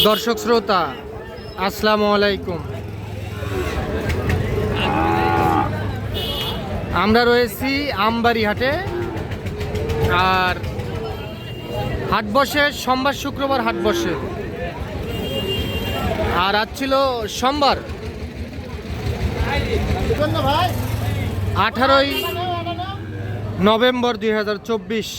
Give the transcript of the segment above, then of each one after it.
দর্শক শ্রোতা, আসসালামু আলাইকুম। আমরা রয়েছি আমবাড়ি হাটে আর হাট বসে, সোমবার, শুক্রবার হাট বসে। আর আজ ছিল সোমবার। আঠারোই নভেম্বর দুই হাজার চব্বিশ।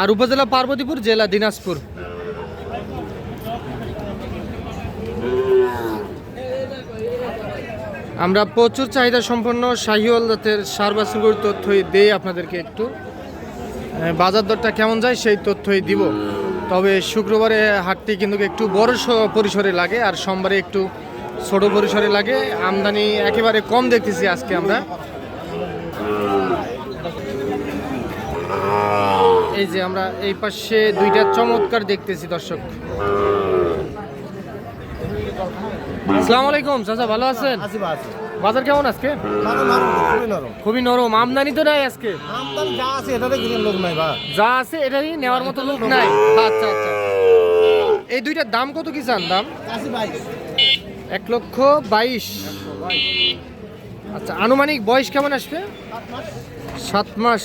আর উপজেলা পার্বতীপুর, জেলা দিনাজপুর। আমরা প্রচুর চাহিদা সম্পন্ন শাহিওয়াল জাতের সার বাছুরগুলোর তথ্যই দেই আপনাদেরকে একটু। বাজার দরটা কেমন যায় সেই তথ্যই দিব। তবে শুক্রবারে হাটটি কিন্তু একটু বড় পরিসরে লাগে আর সোমবারে একটু ছোট পরিসরে লাগে। আমদানি একেবারে কম দেখতেছি আজকে আমরা। এই যে আমরা এই পাশে দুইটা চমৎকার দেখতেছি দর্শক। আসসালামু আলাইকুম চাচা ভালো আছেন? আছে বাজার কেমন আজকে? খুবই নরম। আমদানি তো নাই আজকে? যা আছে এটাতে লোক নাই যা আছে এটাই নেওয়ার মতো লোক নাই। আচ্ছা আচ্ছা। এই দুইটার দাম কত কি চান দাম? এক লক্ষ বাইশ। আচ্ছা আনুমানিক বয়স কেমন আসবে? সাত মাস।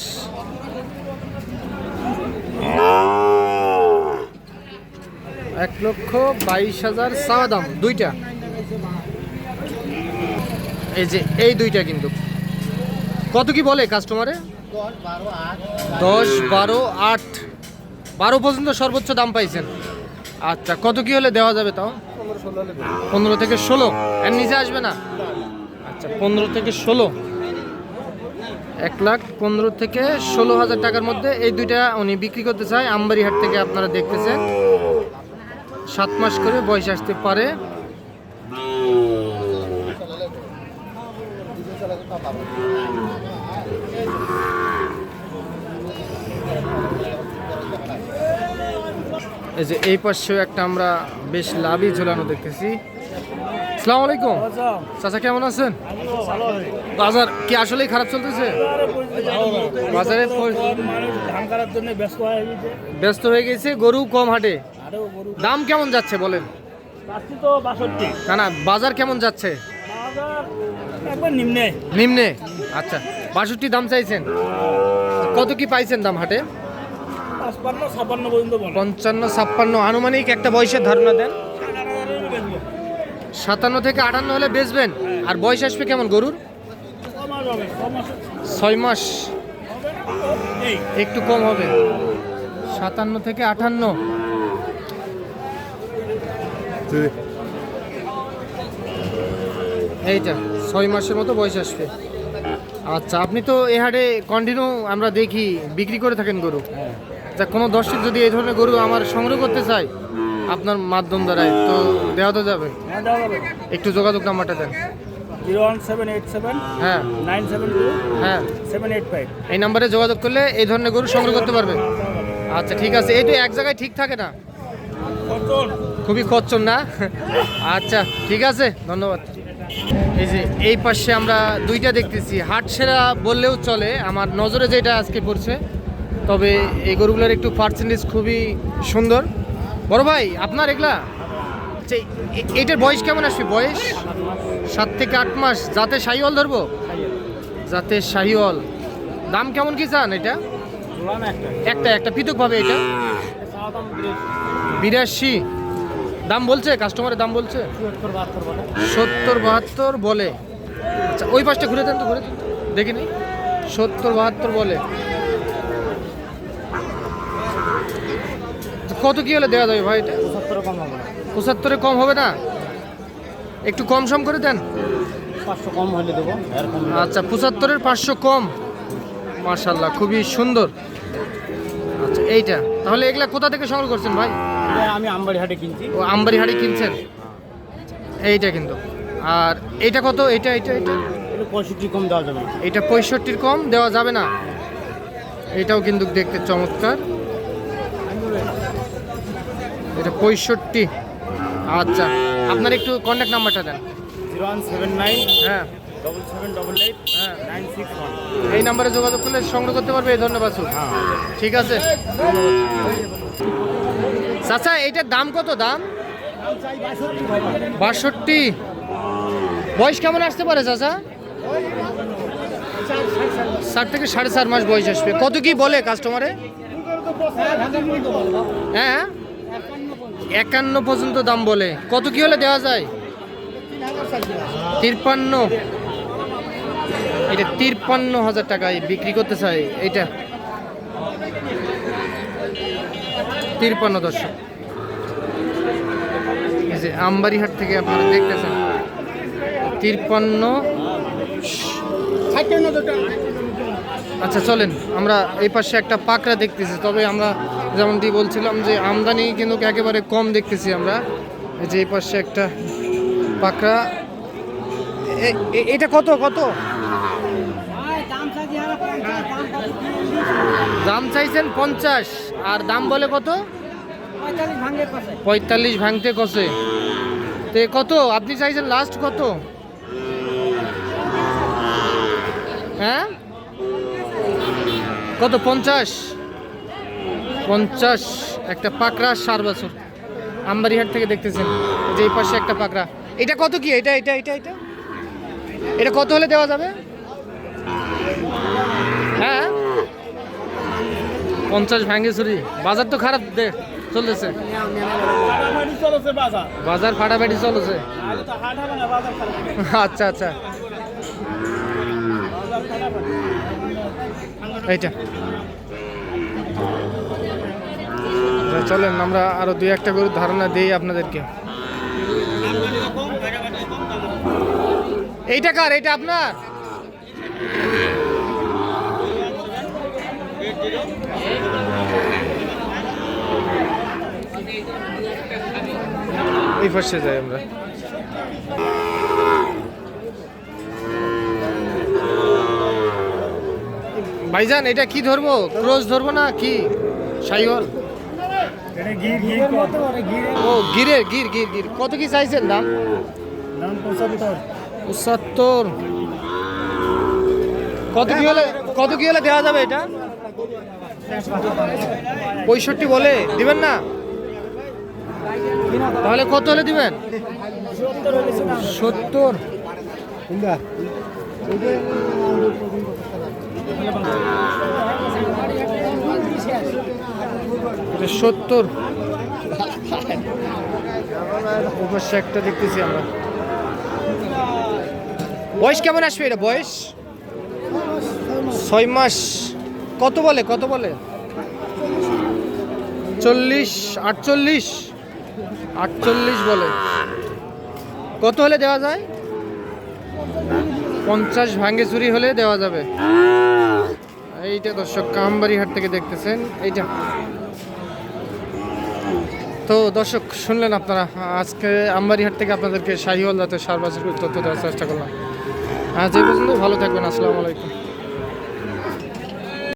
এক লক্ষ বাইশ হাজার চাওয়া দাম, দুইটা। এই যে, এই দুইটা কিন্তু। কত কি বলে কাস্টমারে দশ বারো আট। বারো পর্যন্ত সর্বোচ্চ দাম পাইছেন। আচ্ছা কত কি হলে দেওয়া যাবে তাও? পনেরো থেকে ষোলো। এর নিচে আসবে না? আচ্ছা পনেরো থেকে ষোলো। এক লাখ পনেরো থেকে ষোলো হাজার টাকার মধ্যে এই দুইটা উনি বিক্রি করতে চায়। আমবাড়ি হাট থেকে আপনারা দেখতেছেন। সাত মাস করে বয়স আসতে পারে। এই যে এই পাশেও একটা আমরা বেশ লাভই ঝোলানো দেখতেছি। আসসালামু আলাইকুম। চাচা কেমন আছেন? বাজার কি আসলেই খারাপ চলতেছে? বাজারে ব্যস্ত হয়ে গেছে গরু কম হাটে। দাম কেমন যাচ্ছে বলেন? না না বাজার কেমন যাচ্ছে? নিম্নে। নিম্নে আচ্ছা বাষট্টি দাম চাইছেন। কত কি পাইছেন দাম হাটে? পঞ্চান্ন ছাপ্পান্ন। আনুমানিক একটা বয়সের ধারণা দেন। সাতান্ন থেকে আটান্ন হলে বেচবেন। আর বয়স আসবে কেমন গরুর? ছয় মাস। একটু কম হবে। সাতান্ন থেকে আটান্ন। এইটা, ছয় মাসের মতো বয়স আসবে। আচ্ছা আপনি তো এ হাটে কন্টিনিউ আমরা দেখি, বিক্রি করে থাকেন গরু। তা কোনো দর্শক যদি এই ধরনের গরু আমার সংগ্রহ করতে চায় আপনার মাধ্যম দ্বারাই তো দেওয়া তো যাবে? হ্যাঁ যাবে। একটু যোগাযোগ নাম্বারটা দেন। Zero one seven eight seven হ্যাঁ। নাইন সেভেন টু হ্যাঁ। Seven eight five. এই নাম্বারে যোগাযোগ করলে এই ধরনের গরু সংগ্রহ করতে পারবে? আচ্ছা ঠিক আছে। এইটা এক জায়গায় ঠিক থাকে না? খুবই খচ্চর না? আচ্ছা ঠিক আছে। ধন্যবাদ। এই যে এই পাশে আমরা দুইটা দেখতেছি। হাট সেরা বললেও চলে। আমার নজরে যেটা আজকে পড়ছে। তবে এই গরুগুলোর একটু পার্সেন্টেজ খুবই সুন্দর। বড় ভাই, আপনার এগুলা? এ- এইটার বয়স কেমন আসবে? বয়স সাত থেকে আট মাস। যাতে শাহিওয়াল ধরবো? যাতে শাহিওয়াল। দাম কেমন কি চান এটা? একটা একটা পৃথকভাবে এটা। বিরাশি। দাম বলছে? কাস্টমারের দাম বলছে? সত্তর বাহাত্তর বলে। আচ্ছা ওই পাশটা ঘুরে দেন তো, ঘুরে দেন। তো। দেখি সত্তর বাহাত্তর বলে। কত কি হলে দেওয়া যাবে ভাই এটা? পঁচাত্তর কম হবে পঁচাত্তরে কম হবে না? একটু কম সম করে দেন। পাঁচশো কম হলে দেবো আচ্ছা পঁচাত্তরের পাঁচশো কম। মার্শাল্লাহ খুবই সুন্দর। আচ্ছা এইটা। তাহলে এগুলা কোথা থেকে সংগ্রহ করছেন ভাই? আমি আমবাড়ি হাটে কিনছি। ও আমবাড়ি হাড়ি কিনছেন? এইটা কিন্তু। আর এইটা কত? এটা এটা একটু পঁয়ষট্টি কম দেওয়া যাবে না। এইটা পঁয়ষট্টির কম দেওয়া যাবে না। এটাও কিন্তু দেখতে চমৎকার। এটা পঁয়ষট্টি। আচ্ছা আপনার একটু কন্ট্যাক্ট নাম্বারটা দেন। জিরো ওয়ান সেভেন নাইন হ্যাঁ। ডবল সেভেন ডবল এইট হ্যাঁ। Nine six one. এই নাম্বারে যোগাযোগ করলে সংগ্রহ করতে পারবে এই ধন্যবাদ হ্যাঁ। ঠিক আছে। চাচা এইটার দাম কত দাম? বাষট্টি। বয়স কেমন আসতে পারে চাচা? ষাট থেকে সাড়ে চার মাস বয়স আসবে। কত কি বলে কাস্টমারে হ্যাঁ। একান্ন পর্যন্ত দাম বলে। কত কি হলে দেওয়া যায়? তিরপান্ন। এটা তিরপান্ন হাজার টাকায় বিক্রি করতে চাই এইটা। তিরপান্ন দর্শক। যে আমবাড়িহাট থেকে আপনারা দেখতেছেন। তিরপান্ন। আচ্ছা চলেন। আমরা এই পাশে একটা পাকড়া দেখতেছি, তবে আমরা যেমনটি বলছিলাম যে আমদানি কিন্তু একেবারে কম দেখতেছি আমরা। যে পাশে একটা পাকড়া। এটা কত কত? দাম চাইছেন পঞ্চাশ, আর দাম বলে কত? পঁয়তাল্লিশ ভাঙতে কষে। তে কত? আপনি চাইছেন লাস্ট কত? হ্যাঁ? কত, পঞ্চাশ? পঞ্চাশ, একটা পাকড়া সার বছর। আমবাড়িহাট থেকে দেখতেছেন, যে এই পাশে একটা পাকড়া। এটা কত কি? এটা এটা এটা এটা? এটা কত হলে দেওয়া যাবে? হ্যাঁ? পঞ্চাশ ভাঙ্গে ছুরি বাজার তো খারাপ দে, চলতেছে। বাজার ফাটাফাটি চলছে আচ্ছা আচ্ছা। এইটা। চলেন, আমরা আরও দুই একটা গরুর ধারণা দিই আপনাদেরকে। এইটা কার? এইটা আপনার? এই পাশে যাই আমরা। ভাইজান, এটা কি ধরবো? ক্রোজ ধরবো না কি? সাইওয়াল এটা ও গিরে গির গির গির কত কি চাইছেন দাম? দাম পঁচাত্তর। পঁচাত্তর। কত কি হলে কত কি হলে দেওয়া যাবে এটা? পঁয়ষট্টি বলে দিবেন না? তাহলে কত হলে দিবেন? সত্তর এটা সত্তর। অবশ্য একটা দেখতেছি আমরা। বয়স কেমন আসবে এটা, বয়স? ছয় মাস। কত বলে কত বলে? চল্লিশ, আটচল্লিশ? আটচল্লিশ বলে। কত হলে দেওয়া যায়? পঞ্চাশ ভাঙ্গে চুরি হলে দেওয়া যাবে। এইটা দর্শক কামবাড়ি হাট থেকে দেখতেছেন। এইটা। তো দর্শক, শুনলেন আপনারা, আজকে আমবাড়িহাট থেকে আপনাদেরকে শাহিওয়াল জাতের সার বাজার তথ্য দেওয়ার চেষ্টা করলাম। আজ এই পর্যন্ত, ভালো থাকবেন, আসসালামু আলাইকুম।